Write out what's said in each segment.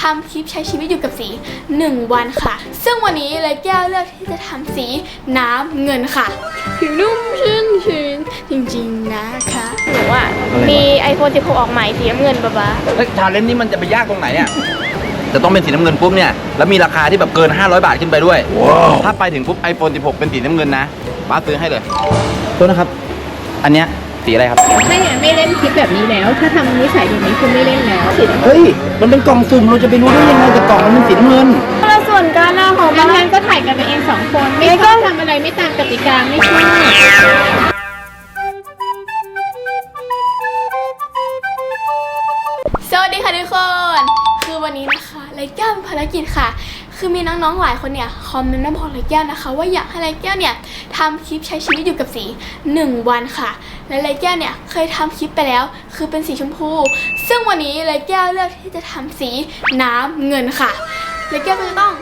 ทำคลิปใช้ชีวิตอยู่กับสี 1 วันค่ะ ซึ่งวันนี้เลยแก้วเลือกที่จะทำสีน้ำเงินค่ะ ผิวนุ่มชื้นชื้นจริงๆนะคะหนูอะมี iPhone 16 ออกใหม่สีน้ำเงินปะปะแล้วชาเลนจ์นี้มันจะไปยากตรงไหนอะจะต้องเป็นสีน้ำเงินปุ๊บเนี่ยแล้วมีราคาที่แบบเกิน 500 บาทขึ้นไปด้วย ถ้าไปถึงปุ๊บ iPhone 16 เป็นสีน้ำเงินนะป้าซื้อให้เลยตัวนะครับ อันเนี้ยสีอะไรครับ ไม่ไม่เล่น คลิปแบบนี้แล้ว ถ้าทำนิสัยแบบนี้คือไม่เล่นแล้วสิเฮ้ย มันเป็นกล่องสุ่มเราจะไปรู้ได้ยังไงแต่กล่องมันเป็นสีน้ำเงิน คนละส่วนกันนะของงั้นงั้นก็ถ่ายกันไปเองสองคน ไม่ชอบทำอะไรไม่ตามกติกาไม่ชอบสวัสดีค่ะทุกคน คือวันนี้นะคะไรแก้วมีภารกิจค่ะ คือมีน้องๆหลายคนเนี่ยคอมเมนต์มาบอกไรแก้วนะคะ ว่าอยากให้ไรแก้วเนี่ยทำคลิปใช้ชีวิตอยู่กับสี 1 วันค่ะ และไรแก้วเนี่ยเคยทำคลิปไปแล้ว คือเป็นสีชมพู ซึ่งวันนี้ไรแก้วเลือกที่จะทำสีน้ำเงินค่ะไรแก้วก็จะต้อง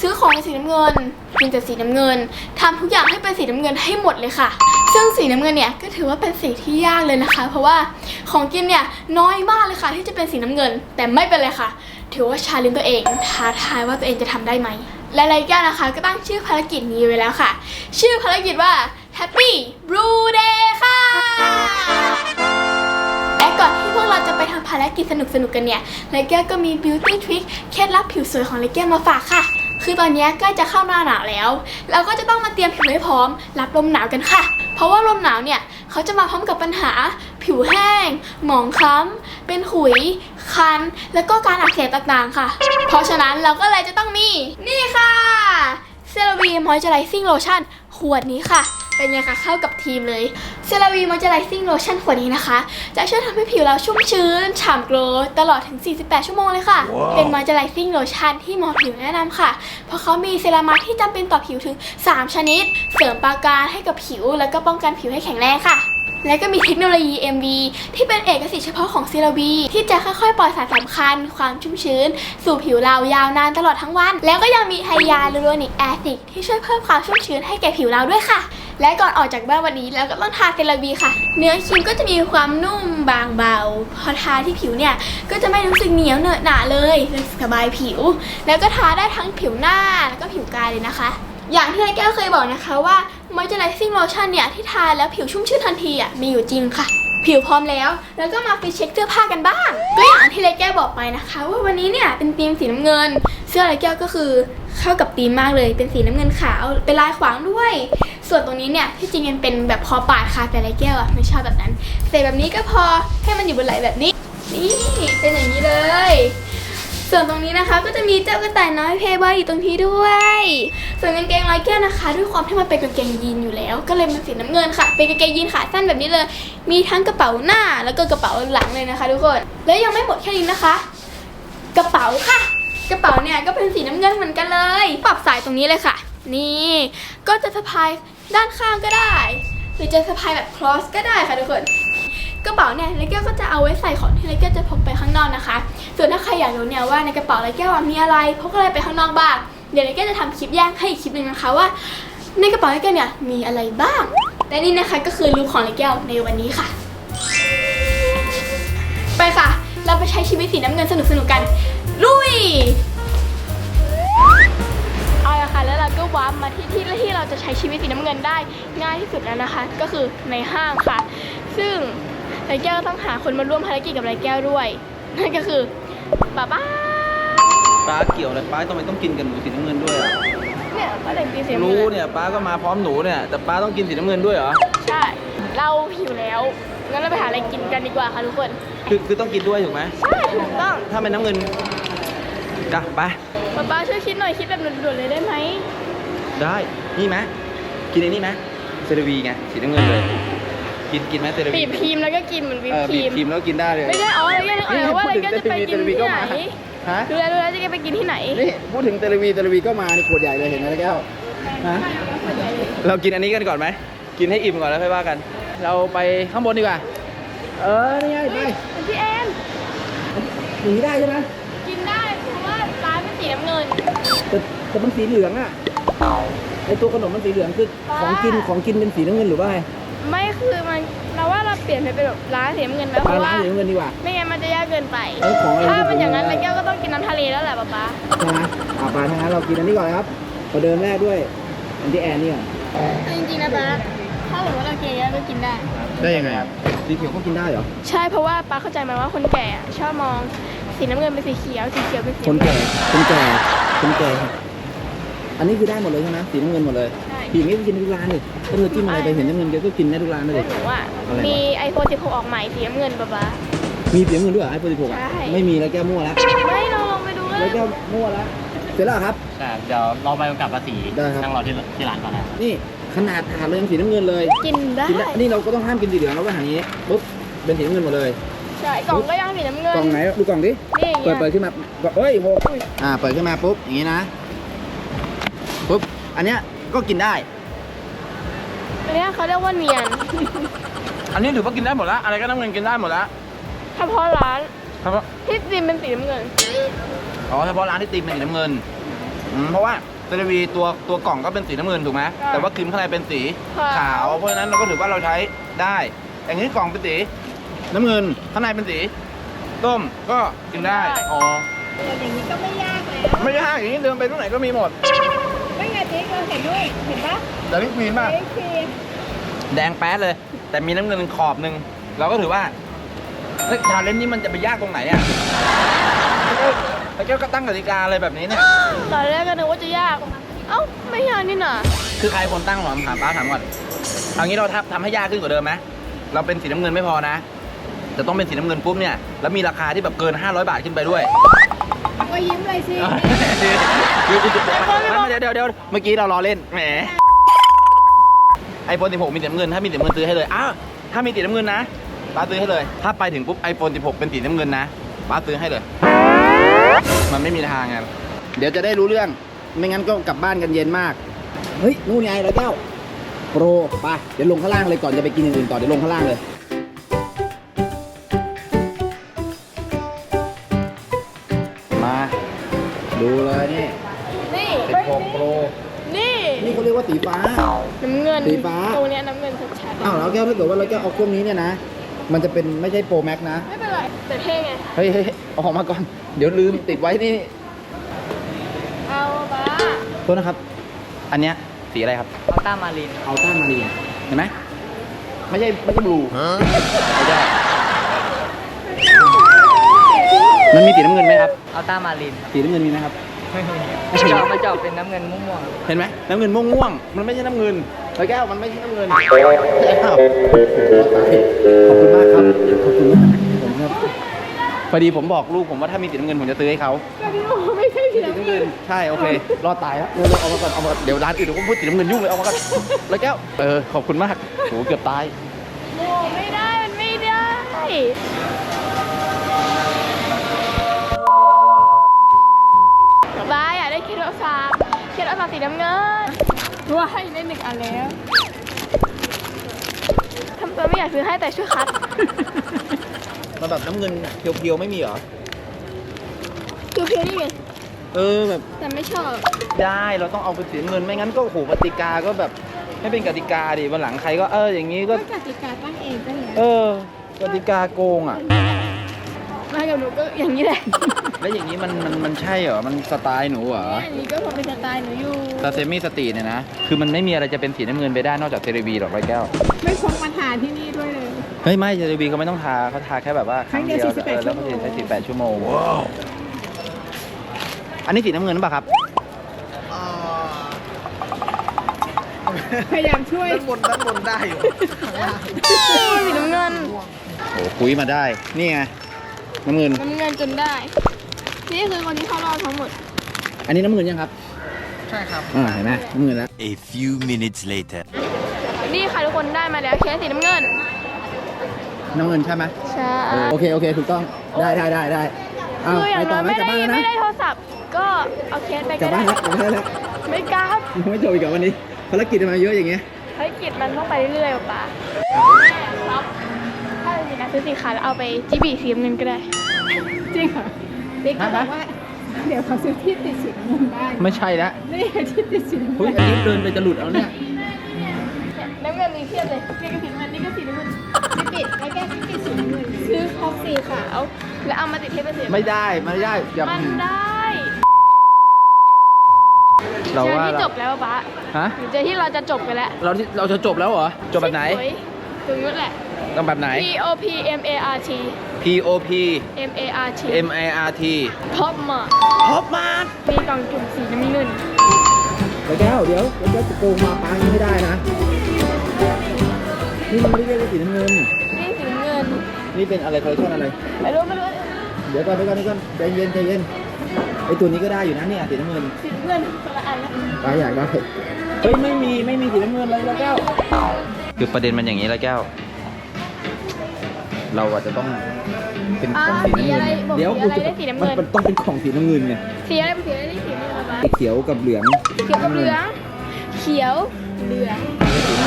ซื้อของในสีน้ำเงินกินแต่สีน้ำเงินทำทุกอย่างให้เป็นสีน้ำเงินให้หมดเลยค่ะ ซึ่งสีน้ำเงินเนี่ยก็ถือว่าเป็นสีที่ยากเลยนะคะ เพราะว่าของกินเนี่ยน้อยมากเลยค่ะ ที่จะเป็นสีน้ำเงิน แต่ไม่เป็นไรค่ะ ถือว่าชาเลนตัวเองท้าทายว่าตัวเองจะทำได้ไหมและรายการนะคะ ก็ตั้งชื่อภารกิจนี้ไว้แล้วค่ะ ชื่อภารกิจว่า Happy Blue Day ค่ะ และก่อนที่พวกเราจะไปทำภารกิจสนุกๆกันเนี่ยเลแก้วก็มี beauty trick เคล็ดลับผิวสวยของเลแก้วมาฝากค่ะ คือตอนนี้ใกล้จะเข้าหน้าหนาวแล้ว เราก็จะต้องมาเตรียมผิวให้พร้อม รับลมหนาวกันค่ะ เพราะว่าลมหนาวเนี่ยเขาจะมาพร้อมกับปัญหา ผิวแห้ง หมองคล้ำ เป็นขุย คัน แล้วก็การอักเสบต่างๆค่ะ เพราะฉะนั้นเราก็เลยจะต้องมี นี่ค่ะเซราวีมอยเจอไรซิ่งโลชั่นขวดนี้ค่ะ เป็นไงคะเข้ากับทีมเลยเซราวีมอยเจอไรซิ่งโลชั่นขวดนี้นะคะ จะช่วยทำให้ผิวเราชุ่มชื้น ฉ่ำโกลว์ตลอดถึง 48 ชั่วโมงเลยค่ะเป็นมอยเจอไรซิ่งโลชั่นที่หมอผิวแนะนำค่ะ เพราะเขามีเซรามายที่จำเป็นต่อผิวถึง 3 ชนิด เสริมปราการให้กับผิว แล้วก็ป้องกันผิวให้แข็งแรงค่ะ และก็มีเทคโนโลยี MV ที่เป็นเอกสิทธิ์เฉพาะของซีราวีที่จะค่อยๆ ปล่อยสารสำคัญ ความชุ่มชื้น สู่ผิวเรายาวนานตลอดทั้งวัน แล้วก็ยังมีไฮยาลูโรนิกแอซิดที่ช่วยเพิ่มความชุ่มชื้นให้แก่ผิวเราด้วยค่ะ และก่อนออกจากบ้านวันนี้เราก็ต้องทาเซราวีค่ะ เนื้อครีมก็จะมีความนุ่มบางเบา พอทาที่ผิวเนี่ยก็จะไม่รู้สึกเหนียวเหนอะหนะเลยสบายผิว แล้วก็ทาได้ทั้งผิวหน้าแล้วก็ผิวกายเลยนะคะ อย่างที่ไอ้แก้วเคยบอกนะคะว่า moisturizing lotion เนี่ยที่ทาแล้วผิวชุ่มชื่นทันทีอะมีอยู่จริงค่ะ ผิวพร้อมแล้ว แล้วก็มาฟิตเช็คเสื้อผ้ากันบ้าง ก็อย่างที่ไรแก้วบอกไปนะคะ ว่าวันนี้เนี่ยเป็นธีมสีน้ำเงิน เสื้อไรแก้วก็คือเข้ากับธีมมากเลยเป็นสีน้ำเงินขาวเป็นลายขวางด้วย ส่วนตรงนี้เนี่ยที่จริงมันเป็นแบบคอปาดค่ะแต่ไรแก้วอะไม่ชอบแบบนั้นใส่แบบนี้ก็พอให้มันอยู่บนไหล่แบบนี้นี่เป็นอย่างนี้เลย ส่วนตรงนี้นะคะก็จะมีเจ้ากระต่ายน้อยเพย์บอยอยู่ตรงนี้ด้วย ส่วนกางเกงร้อยแก้วนะคะ ด้วยความที่มันเป็นกางเกงยีนอยู่แล้ว ก็เลยมันสีน้ำเงินค่ะ เป็นกางเกงยีนขาสั้นแบบนี้เลย มีทั้งกระเป๋าหน้าแล้วก็กระเป๋าหลังเลยนะคะ ทุกคน และยังไม่หมดแค่นี้นะคะ กระเป๋าค่ะ กระเป๋าเนี่ยก็เป็นสีน้ำเงินเหมือนกันเลย ปรับสายตรงนี้เลยค่ะ นี่ ก็จะสะพายด้านข้างก็ได้ หรือจะสะพายแบบ cross ก็ได้ค่ะทุกคนกระเป๋าเนี่ยเลแก้วก็จะเอาไว้ใส่ของที่เลแก้วจะพกไปข้างนอกนะคะ รอยากรู้เนี่ยว่าในกระเป๋าเลแก้วมีอะไรพกอะไรไปข้างนอกบ้างเดี๋ยวเลแก้วจะทำคลิปแยกให้อีกคลิปหนึ่งนะคะว่า ในกระเป๋าเลแก้วเนี่ยมีอะไรบ้างและนี่นะคะก็คือลุคของเลแก้วในวันนี้ค่ะ ไปค่ะ เราไปใช้ชีวิตสีน้ำเงินสนุกๆกัน ลุยเอาละค่ะแล้วเราก็วาร์ปมาที่ที่ที่เราจะใช้ชีวิตสีน้ำเงินได้ง่ายที่สุดแล้วนะคะ ก็คือในห้างค่ะ ซึ่งไรแก้วต้องหาคนมาร่วมภารกิจกับไรแก้วด้วยนั่นก็คือ ป้าป้าป้าเกี่ยวอะไรป้าทำไมต้องกินกับหนูสีน้ำเงินด้วยอะเนี่ยป้าแต่งตีสีน้ำรู้เงินเนี่ยป้าก็มาพร้อมหนูเนี่ยแต่ป้าต้องกินสีน้ำเงินด้วยเหรอใช่เราหิวแล้วงั้นเราไปหาอะไรกินกันดีกว่าค่ะทุกคนคือคือต้องกินด้วยถูกไหมใช่ถูกต้องถ้าเป็นน้ำเงินจ้ะไปป้าป้าช่วยคิดหน่อยคิดแบบด่วนๆเลยได้ไหมได้นี่ไหมกินไอ้นี่ไหมเซรวีไงสีน้ำเงินเลย กินกินไหมเซรวีบีบครีมแล้วก็กินเหมือนวิปเออคบีรีบมครีมแล้วกินได้เลยไม่ใช่อ๋ออะไรกันอ๋อว่าอะไรกันจะไปกินที่ไหนฮะ ดูแลดูแลจะไปกินที่ไหนนี่พูดถึงเทเลวีเทเลวีก็มาในขวดใหญ่เลยเห็นไหมแก้วฮะเรากินอันนี้กันก่อนไหม กินให้อิ่มก่อนแล้วค่อยว่ากัน เราไปข้างบนดีกว่า เออ นี่ไงไปพี่แอนหนีได้ใช่ไหมกินได้เพราะว่าร้านเป็นสีน้ำเงิน แต่แต่มันสีเหลืองอะไอตัวขนมมันสีเหลืองคือบ้าของกินของกินเป็นสีน้ำเงินหรือว่าไง ไม่คือมันเราว่าเราเปลี่ยนไปเป็นแบบร้านสีน้ำเงินไหมเพมาราะร้าว่านสีน้ำเงินดีกว่า ไม่งั้นมันจะยากเกินไป เอ้ยของอะไร ถ้าเป็นอย่างนั้นที่แล้วผมแก้วก็ต้องกินน้ำทะเลช่ไหมอ่าไปทั้างนั้นเรากินอันนี้ก่อนเลยครับประเดิมแรกด้วย อันที่แอนนี่ก่อนจริงๆนะป๊าถ้าสมมติว่าเรากินเยอะก็กินได้ ได้ยังไงครับสีเขียวก็กินได้เหรอ ใช่เพราะว่าป๊าเข้าใจไหมว่าคนแก่อะชอบมองสีน้ำเงินเป็นสีเขียวสีเขียวเป็นสีคนแก่ คนแก่ คนแก่ อันนี้คือได้หมดเลยใช่ไหมสีน้ำเงินหมดเลย ใช่ ผีอย่างนี้ก็กินได้ทุกร้านเลยถ้าเธอจิ้มอะไรไปเห็นน้ำเงินแกก็กินได้ทุกร้านเลย หนูอะอะไรวะ มี iPhone 16 ออกใหม่สีน้ำเงินป๊าป๊ามีสีน้ำเงินด้วยไอ้โปรติโกะใช่ ไม่มีแล้วแก้มั่วแล้วไม่เราลองไปดูเลแล้วแก้มั่วแล้วเสร็จแล้วครับใช่เดี๋ยวรอใบกำกับภาษีได้ครับ นั่งรอที่ที่ร้านก่อนนะ นี่ขนาดถาดเลยยังสีน้ำเงินเลยกินได้ กินได้นี่เราก็ต้องห้ามกินสีเหลืองแล้วก็หันอย่างนี้ปุ๊บเป็นสีน้ำเงินหมดเลยใช่ กล่องก็ยังสีน้ำเงินกล่องไหนดูกล่องดินี่อย่างเปิเงี้ดยเปิดขึ้นมาเอ้ยโหอ่าเปิดขึ้นมาปุ๊บอย่างนี้นะปุ๊บอันเนี้ย ก็กินได้ อันเนี้ยเขาเรียกว่าเนียน อันนี้ถือว่ากินได้หมดแล้วอะไรก็น้ำเงินกินได้หมดแล้วเฉพาะร้านเฉพาะที่ดินเป็นสีน้ำเงิน อ๋อเฉพาะร้านที่ตีเป็นสีน้ำเงินอืมเพราะว่าเซรวีตัวตัวกล่องก็เป็นสีน้ำเงินถูกไหมใช่แต่ว่าครีมข้างในเป็นสีขาว ขาว เพราะฉะนั้นเราก็ถือว่าเราใช้ได้ อย่างนี้กล่องเป็นสีน้ำเงินข้างในเป็นสีต้มก็กินได้ อ๋อ อย่างนี้ก็ไม่ยากแล้ว ไม่ยากอย่างนี้เดินไปตรงไหนก็มีหมดไม่ไงติ๊ก เราเห็นด้วยเห็นปะแต่พี่ควีนมากเอ้ยคือแดงแป๊ดเลย แต่มีน้ำเงินขอบหนึ่งเราก็ถือว่าเฮ้ยชาเลนจ์นี้มันจะไปยากตรงไหนอะแล้วแก้วก็ตั้งกติกาอะไรแบบนี้เนี่ย ตอนแรกก็นึกว่าจะยาก เอ้า ไม่ยากนี่น่ะคือใครคนตั้งหรอถามป้าถามก่อนเอางี้เราทำทำให้ยากขึ้นกว่าเดิมไหมเราเป็นสีน้ำเงินไม่พอนะ จะต้องเป็นสีน้ำเงินปุ๊บเนี่ย แล้วมีราคาที่แบบเกิน 500 บาทขึ้นไปด้วย ก็ยิ้มเลยสิเดี๋ยวเดี๋ยวเดี๋ยวเดี๋ยวเดี๋ยวเมื่อกี้เราล้อเล่น แหม ไอโฟน16 มีสีน้ำเงิน ถ้ามีสีน้ำเงินซื้อให้เลย อ้าว ถ้ามีสีน้ำเงินนะป้าซื้อให้เลย ถ้าไปถึงปุ๊บ iPhone 16 เป็นสีน้ำเงินนะป้าซื้อให้เลย มันไม่มีทางไงเดี๋ยวจะได้รู้เรื่อง ไม่งั้นก็กลับบ้านกันเย็นมาก เฮ้ย นู่นไงร้อยเก้าโปรไปเดี๋ยวลงข้างล่างเลยก่อนจะไปกินอย่างอื่นต่อ เดี๋ยวลงข้างล่างเลย ยกว่าสีฟ้า น้ำเงินสีฟ้าตรงเนี้ยน้ำเงินชัดๆอ้าวแล้วแก้วถ้าเกิดว่าเราแก้วเอาเครื่องนี้เนี่ยนะ มันจะเป็นไม่ใช่โปรแม็กนะ ไม่เป็นไรแต่เท่ไง เฮ้ยเฮ้ยเอาออกมาก่อน เดี๋ยวลืมติดไว้นี่เอาบ้าโทษนะครับ อันเนี้ยสีอะไรครับ อัลต้ามาริน อัลต้ามารีนเห็นไหมไม่ใช่ไม่ใช่บลูไม่ใช่มันมีสีน้ำเงินไหมครับ อัลต้ามาริน สีน้ำเงินมีไหมครับ ไม่มีจอบมันจะออกเป็นน้ำเงินม่วงเห็นไหมน้ำเงินม่วงม่วงๆมันไม่ใช่น้ำเงินแล้วแก้วมันไม่ใช่น้ำเงินอ้าวขอบคุณมากครับขอบคุณมากผมครับพอดีผมบอกลูกผมว่าถ้ามีสีน้ำเงินผมจะซื้อให้เขาก็พี่บอกว่าไม่ใช่สีน้ำเงินใช่โอเครอดตายแล้วเร็วๆเอามาก่อนเอามาก่อนเดี๋ยวร้านอื่นเดี๋ยวผมพูดสีน้ำเงินยุ่งเลยเอามาก่อนแล้วแก้วเออขอบคุณมากโหเกือบตายโอ้ไม่ได้ มันไม่ได้ น้ำเงินว้ายได้หนึ่งอันแล้วทำตัวไม่อยากซื้อให้แต่ช่วยคัดมาแบบน้ำเงินเพียวๆไม่มีเหรอ คือเพียวนี่ไงเออแบบแต่ไม่ชอบได้เราต้องเอาเป็นสีน้ำเงินไม่งั้นก็โอ้โหกติกาก็แบบไม่เป็นกติกาดิวันหลังใครก็เอออย่างนี้ก็ก็กติกาตั้งเองก็เนี่ยเออกติกาโกงอะ มากับหนูก็อย่างนี้แหละแล้วอย่างนี้มันมันมันใช่เหรอ มันสไตล์หนูเหรอ อันนี้ก็พอเป็นสไตล์หนูอยู่ ซาเซมิสตรีทเนี่ยนะ คือมันไม่มีอะไรจะเป็นสีน้ำเงินไปได้นอกจากเทเลวีหรอกไรแก้ว ไม่พกมาทานที่นี่ด้วยเลย เฮ้ยไม่เทเลวีเขาไม่ต้องทาเขาทาแค่แบบว่าครั้งเดียวเออ48แล้วก็ชั่วโมง ใช้สิบแปดชั่วโมง อันนี้สีน้ำเงินหรือเปล่ะครับ พยายามช่วยด้านบนด้านบนได้อยู่ สีน้ำเงิน โอ้คุยมาได้ นี่ไง น้ำเงิน น้ำเงินจนได้ นี่คือคนที่เข้ารอบทั้งหมด อันนี้น้ำเงินยังครับๆใช่ครับ อ่าเห็นไหมน้ำเงินแล้ว A few minutes later. นี่ค่ะทุกคนได้มาแล้วเคสสีน้ำเงิน น้ำเงินใช่ไหมใช่เออโอเคโอเคถูกต้อง ได้ได้ได้ได้อ้าวคืออย่าไปงต่น้ออยไหมไม่กลับได้บ้านแล้วนะ ไม่ได้โทรศัพท์ ก็เอาเคสไปกลัก็บบ้าได้ นแล้วกลับบ้านแล้ว ไม่กล้ายังไม่จบอีกเหรอวันนี้ภารกิจทำไมเยอะอย่างเงี้ยเฮ้ยกิจมันต้องไปเรื่อยๆป่ะครับถ้าจริงๆนะ ซื้อสีขาวแล้วเอาไปจีบีสีน้ำเงินก็ได้ จริงเหรอติ๊กก็บอกว่า เดี๋ยวเขาซื้อที่ติดสีน้ำเงินได้ไม่ใช่แล้วนี่ที่ติดสีน้ำเฮ้เงิยนอันนี้เดินไปจะหลุดเอาเนี่ยน้ำเงินมีเพียบเลยนี่ก็สีน้ำเงินนี่ก็สีน้ำเงินที่ติดไอ้แก้ที่ติดสีน้ำเงินซื้อครบสีขาวแล้วเอามาติดเทปเป็นสีไม่ได้ไม่ได้อย่ามันได้เราว่าที่เราจบแล้วปะฮะหรือเจอที่เราจะจบกันแล้ว เราที่เราจะจบแล้วเหรอจบแบบไหนสวยตรงนู้นแหละ ต้องแบบไหน P O P M A R T P O P M A R T M I R T พอปมาฮอปมาร์ทมีกล่องจุ่มสีน้ำเงินแล้วแก้วเดี๋ยวแล้วแก้วจะโกงมาปังไม่ได้นะ นี่มันไม่ได้เรียกว่าสีน้ำเงิน นี่สีน้ำเงิน นี่เป็นอะไรคอลเลคชันอะไร ไม่รู้ไม่รู้ เดี๋ยวก่อนเดี๋ยวก่อนเดี๋ยวก่อนใจเย็นใจเย็นไอตัวนี้ก็ได้อยู่นะเนี่ยสีน้ำเงิน สีน้ำเงินคนละอันนะป้าอยากได้ เฮ้ยไม่มีไม่มีสีน้ำเงินเลยแล้วแก้ว คือประเด็นมันอย่างนี้แล้วแก้ว เราอาจจะต้องเป็นของสีน้ำเงินอ่าสีอะไรบอกเดี๋ยวสีอะไรได้สีน้ำเงินมันต้องเป็นของสีน้ำเงินไงสีอะไรเป็นสีอะไรนี่สีน้ำเงินปะเขียวกับเหลืองเขียวกับเหลือง เขียวเหลืองจริง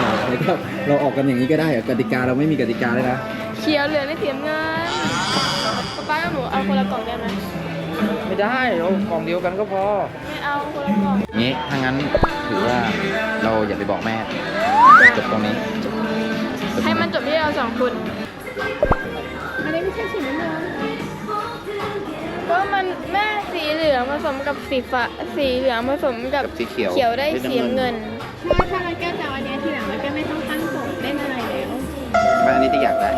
เหรอแล้วก็เราออกกันอย่างนี้ก็ได้เหรอกติกาเราไม่มีกติกาเลยนะเขียวเหลืองและสีน้ำเงินป๊าป้ากับหนูเอาคนละกล่องได้ไหมไม่ได้เรากล่องเดียวกันก็พอ ไม่เอาคนละกล่องงี้ถ้างั้นถือว่าเราอย่าไปบอกแม่จบตรงนี้ให้มันจบที่ เราสองคนอันนี้ไม่ใช่สีน้ำเงินก็มันแม่สีเหลืองผสมกับสีฟ้าสีเหลืองผสมกับกับสีเขียวเขียวได้สีน้ำเงิน ถ้าถ้าเราแก้วจะเอาอันเนี้ยทีหลังเราก็ไม่ต้องตั้งโจทย์เล่นอะไรแล้วแม่อันนี้ที่อยากได้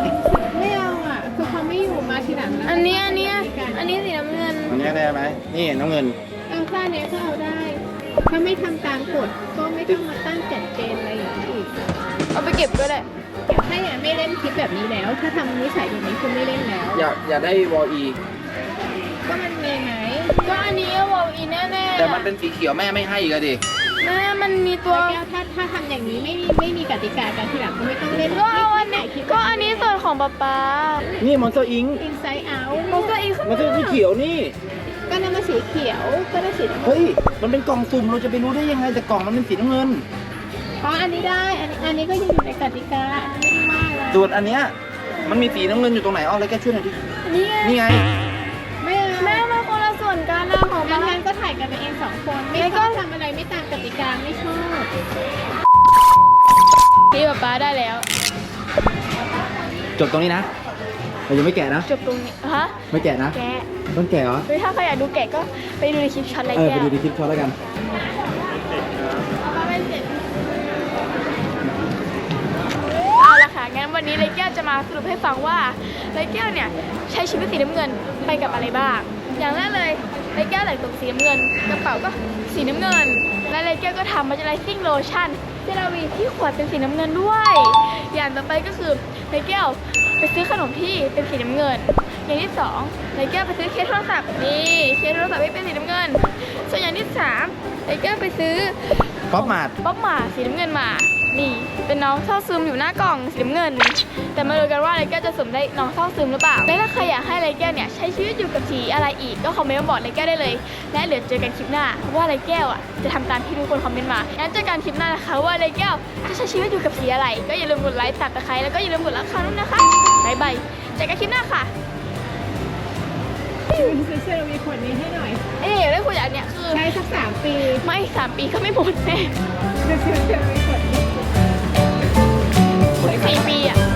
ไม่เอาอะ คือเขาไม่อยู่มาทีหลังแล้วอันเนี้ยอันเนี้ยอันนี้สีน้ำเงิน อันนี้ได้ไหมนี่น้ำเงิน เอาค่าเนี้ยก็เอาได้ ถ้าไม่ทำตามกฎก็ไม่ต้องมาตั้งจัดเกณฑ์อะไรอย่างนี้อีก เอาไปเก็บก็ได้เดี๋ยว ถ้าอย่างไม่เล่นคลิปแบบนี้แล้ว ถ้าทำนิสัยแบบนี้คือไม่เล่นแล้ว อยากอยากได้วอลีก็มันมีไหมก็อันนี้วอลอีแน่ๆแต่มันเป็นสีเขียวแม่ไม่ให้อีกอะดิแม่มันมีตัว แก้วถ้าถ้าทำอย่างนี้ไม่มีไม่มีกติกาการทีหลังก็ไม่ต้องเล่นก็เอาอันนี้ก็อันนี้ส่วนของป๊าป๊านี่มอนสเตอร์อิงอินไซด์เอามันก็อีกข้างมันคือสีเขียวนี่ ก็นั่นมาสีเขียวก็ได้สีน้ำเงินเฮ้ย มันเป็นกล่องสุ่มเราจะไปรู้ได้ยังไงแต่กล่องมันเป็นสีน้ำเงิน เพราะอันนี้ได้ อันนี้อันนี้ก็ยังอยู่ในกติกาอันนี้ไม่ได้ว่าอะไรส่วนอันเนี้ยมันมีสีน้ำเงินอยู่ตรงไหนอ้อเลยแกช่วยหน่อยดิ นี่ไงนี่ไง ไม่เอาแม่มาคนละส่วนกันนะของงั้มันนงั้นก็ถ่ายกันไปเองสองคน ไม่แล้วชก็อบทำอะไรไม่ตามกติกาไม่ชอบที่ป๊าป๊าได้แล้ว จบตรงนี้นะเรายังไม่แกะนะ จบตรงนี้ฮะไม่แกะนะ แกะต้องแกะเหรอ หรือถ้าใครอยากดูแกะก็ไปดูในคลิปช็อตไรเออแก้ไปวดูในคลิปช็อตแล้วกัน เอาละค่ะ งั้นวันนี้ไรแก้ว จะมาสรุปให้ฟังว่าไรแก้วเนี่ยใช้ชีวิตสีน้ำเงินไปกับอะไรบ้าง อย่างแรกเลยไรแก้วแต่งตัวสีน้ำเงินกระเป๋าก็สีน้ำเงิน และไรแก้วก็ทำมาจ r i ซิ่งโลชั่นเซราวีที่ขวดเป็นสีน้ำเงินด้วย อย่างต่อไปก็คือไรแก้วไปซื้อขนมที่เป็นสีน้ำเงิน อย่างที่สองไรแก้วไปซื้อเคสโทรศัพท์นี่เคสโทรศัพท์ที่เป็นสีน้ำเงิน ส่วนอย่างที่สามไรแก้วไปซื้อ ป๊อปมาดป๊อปหมาสีน้ำเงินมา นี่ เป็นน้องเศร้าซึมอยู่หน้ากล่องสีน้ำเงิน แต่มาดูกันว่าไรแก้วจะสวมได้น้องเศร้าซึมหรือเปล่า และถ้าใครอยากให้ไรแก้วเนี่ยใช้ชีวิตอยู่กับสีอะไรอีกก็คอมเมนต์มาบอกไรแก้วได้เลย และเดี๋ยวเจอกันคลิปหน้าว่าไรแก้วอะจะทำตามที่ทุกคนคอมเมนต์มางั้นเจอกันคลิปหน้านะคะว่าไรแก้วจะใช้ชีวิตอยู่กับสีอะไร ก็อย่าลืมกดไลค์ตัดตะไคร้แล้วก็อย่าลืมกดรักคาด้วยนะคะบายบายเจอกันคลิปหน้าค่ะซื้อเสื้อมีขวดนี้ให้หน่อย เอ๊ะได้คุยอันเนี้ยคือ ใช้สักสามปีไม่สามปีก็ไม่หมดแน่สี่ปีอะ